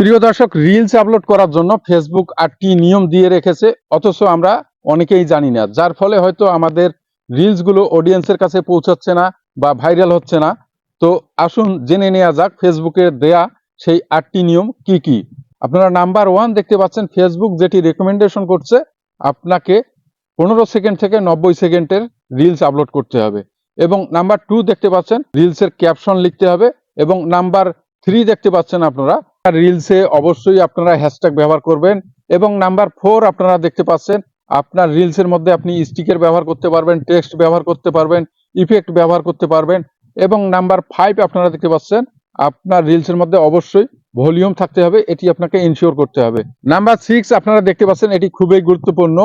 প্রিয় দর্শক reels upload করার জন্য ফেসবুক আটটি নিয়ম দিয়ে রেখেছে, অথচ আমরা অনেকেই জানি না। যার ফলে হয়তো আমাদের রিলসগুলো অডিয়েন্সের কাছে পৌঁছাচ্ছে না বা ভাইরাল হচ্ছে না। তো আসুন জেনে নেওয়া যাক ফেসবুকের দেয়া সেই আটটি নিয়ম কি কি। আপনারা নাম্বার ওয়ান দেখতে পাচ্ছেন ফেসবুক যেটি রেকমেন্ডেশন করছে, আপনাকে পনেরো সেকেন্ড থেকে নব্বই সেকেন্ডের রিলস আপলোড করতে হবে। এবং নাম্বার টু দেখতে পাচ্ছেন রিলসের ক্যাপশন লিখতে হবে। এবং নাম্বার থ্রি দেখতে পাচ্ছেন আপনারা রিলসে অবশ্যই আপনারা হ্যাশট্যাগ ব্যবহার করবেন এবং নাম্বার ফোর আপনারা দেখতে পাচ্ছেন, আপনার রিলসের মধ্যে আপনি স্টিকের ব্যবহার করতে পারবেন টেক্সট ব্যবহার করতে পারবেন ইফেক্ট ব্যবহার করতে পারবেন এবং নাম্বার ফাইভ আপনারা দেখতে পাচ্ছেন, আপনার রিলসের মধ্যে অবশ্যই ভলিউম থাকতে হবে, এটি আপনাকে ইনশিওর করতে হবে। নাম্বার সিক্স আপনারা দেখতে পাচ্ছেন, এটি খুবই গুরুত্বপূর্ণ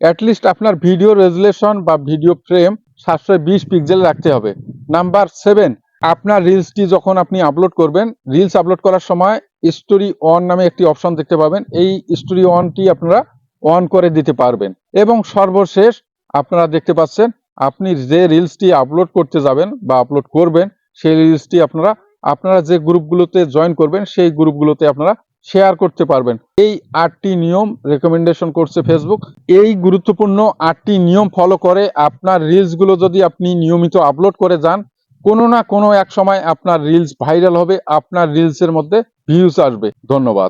অ্যাটলিস্ট আপনার ভিডিও রেজুলেশন বা ভিডিও ফ্রেম সাতশো বিশ পিক্সেল রাখতে হবে। নাম্বার সেভেন আপনার রিলসটি যখন আপনি আপলোড করবেন রিলস আপলোড করার সময় স্টোরি অন নামে একটি অপশন দেখতে পাবেন। এই স্টোরি অনটি আপনারা অন করে দিতে পারবেন। এবং সর্বশেষ আপনারা দেখতে পাচ্ছেন, আপনি যে রিলসটি আপলোড করতে যাবেন বা আপলোড করবেন, সেই রিলসটি আপনারা আপনারা যে গ্রুপগুলোতে জয়েন করবেন, সেই গ্রুপগুলোতে আপনারা শেয়ার করতে পারবেন। এই আটটি নিয়ম রেকমেন্ডেশন করছে ফেসবুক এই গুরুত্বপূর্ণ আটটি নিয়ম ফলো করে আপনার রিলসগুলো যদি আপনি নিয়মিত আপলোড করে যান কোনো না কোনো এক সময় আপনার রিলস ভাইরাল হবে, আপনার রিলসের মধ্যে ভিউজ আসবে। ধন্যবাদ।